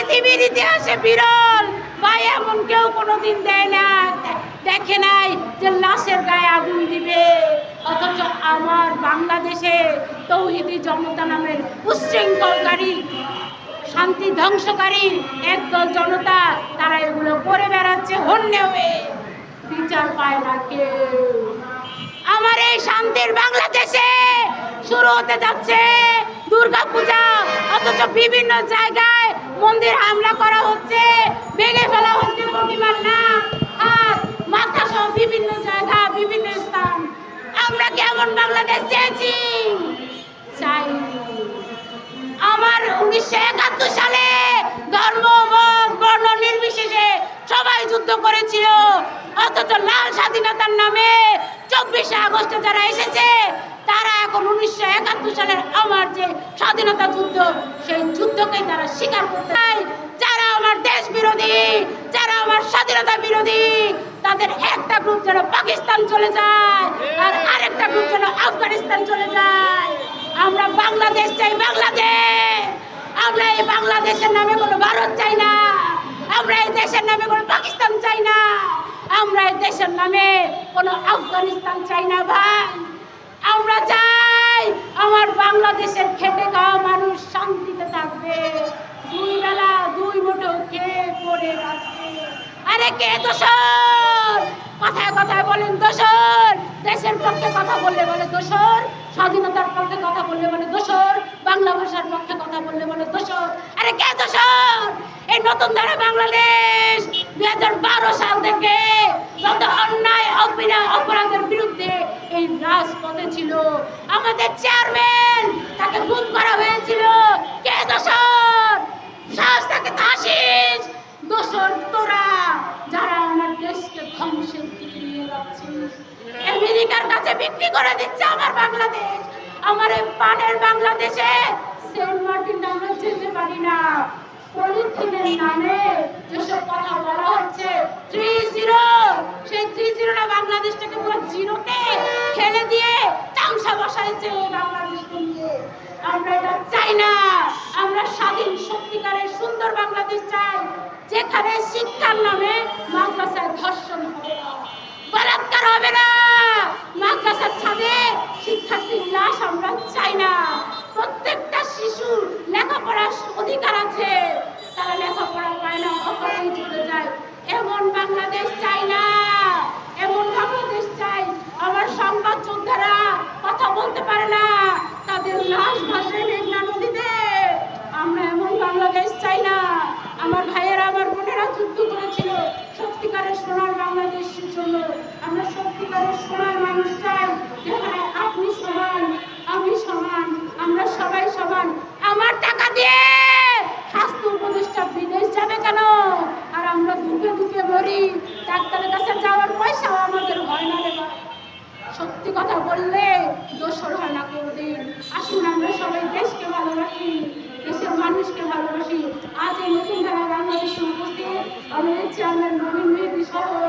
পৃথিবীর ইতিহাসে বিরল। ভাই, এমন কেউ কোনোদিন দেয় না। দেখে নাই যে লাশের গায়ে আগুন দিবে। অথচ আমার বাংলাদেশে তৌহিদি জনতা নামের উচ্ছৃঙ্খলকারী শান্তি ধ্বংসকারী একদল জনতা, তারা এগুলো করে বেড়াচ্ছে হন্যে হয়ে বিচার পায় না আমার এই শান্তির বাংলাদেশে শুরু হতে যাচ্ছে দুর্গা পূজা অথচ বিভিন্ন জায়গায় মন্দির হামলা করা হচ্ছে, ভেঙে ফেলা হচ্ছে প্রতিমার নাম হাত মাথা সহ বিভিন্ন জায়গা, বিভিন্ন স্থান। আমরা কেমন বাংলাদেশ চেয়েছি? চাইনি। আমার উনিশশো একাত্তর সালে ধর্ম, মত, বর্ণ নির্বিশেষে সবাই যুদ্ধ করেছিল। অথচ লাল স্বাধীনতার নামে চব্বিশে আগস্টে যারা এসেছে এখন উনিশশো একাত্তর সালের আমার যে স্বাধীনতা যুদ্ধ, সেই যুদ্ধকে তারা স্বীকার করতে চায়। যারা আমার দেশ বিরোধী, যারা আমার স্বাধীনতা বিরোধী, তাদের একটা গ্রুপ যেন পাকিস্তান চলে যায় আর আরেকটা গ্রুপ যেন আফগানিস্তান চলে যায়। আমরা বাংলাদেশ চাই বাংলাদেশ। আমরা এই বাংলাদেশের নামে কোনো ভারত চাই না। আমরা এই দেশের নামে কোনো পাকিস্তান চাই না। আমরা এই দেশের নামে কোনো আফগানিস্তান চাই না ভাই। আমরা চাই আমার বাংলাদেশের খেটে খাওয়া মানুষ শান্তিতে থাকবে। দুই বেলা দুই মুঠো খেয়ে পড়ে আছে আরে কে দোষর? কথায় কথায় বলেন দোষর। দেশের পক্ষে কথা বললে বলে দোষর, স্বাধীনতার পক্ষে কথা বললে বলে দোষর, বাংলা ভাষার পক্ষে কথা বললে বলে দোষর। আরে কে দোষর? এই নতুন ধারা বাংলাদেশ দুই হাজার বারো সাল থেকে যত অন্যায়, অবিনায়, অপরাধের বিরুদ্ধে এই রাজপথে ছিল। আমাদের চেয়ারম্যান তাকে গুম করা হয়েছিল। কে দোষর? শ্বাস তাকে তাসিস দোষর তোরা, যারা আমার দেশকে ধ্বংসের দিকে নিয়ে যাচ্ছিস। আমেরিকার কাছে বিক্রি করে দিচ্ছে আমার বাংলাদেশ। আমার এই পানের বাংলাদেশে সেন্ট মার্টিন আমরা যেতে পারি না। পলিথিনের নামে যেসব কথা বলা হচ্ছে থ্রি জিরো সেই থ্রি জিরোটা বাংলাদেশটাকে পুরো জিরোতে খেলে দিয়ে তামসা বসাইছে বাংলাদেশকে নিয়ে। আমরা এটা চাই না। আমরা স্বাধীন সত্যিকারের সুন্দর বাংলাদেশ চাই, যেখানে শিক্ষার নামে মাদ্রাসায় ধর্ষণ হবে না বলাৎকার হবে না মাদ্রাসার ছাদে শিক্ষার্থীর লাশ আমরা চাই না প্রত্যেকটা শিশুর লেখাপড়ার অধিকার আছে তারা লেখাপড়া পায় না অপরাধী চলে যায় এমন বাংলাদেশ চাই না এমন বাংলাদেশ চাই আমার সংবাদ যোদ্ধারা কথা বলতে পারে না তাদের লাশ ভাসে মেঘনা নদীতে আমরা এমন বাংলাদেশ চাই না আমার বোনেরা যুদ্ধ করেছিল। সত্যিকারের সোনার বাংলাদেশের জন্য। আমরা সত্যিকারের সোনার মানুষ চাই। আপনি সমান, আমি সমান, আমরা সবাই সমান। আমার টাকা দিয়ে স্বাস্থ্য উপদেষ্টা বিদেশ যাবে কেন? আর আমরা দুঃখে দুঃখে মরি। ডাক্তারের কাছে যাওয়ার পয়সাও আমাদের হয় না রে সত্যি কথা বললে দোষর হয় না কোনোদিন। আসুন, আমরা সবাই দেশকে ভালোবাসি আজ এই নতুন ধারা বাংলাদেশে উপস্থিত আমাদের চেয়ারম্যান নবীন মেহেদি সহ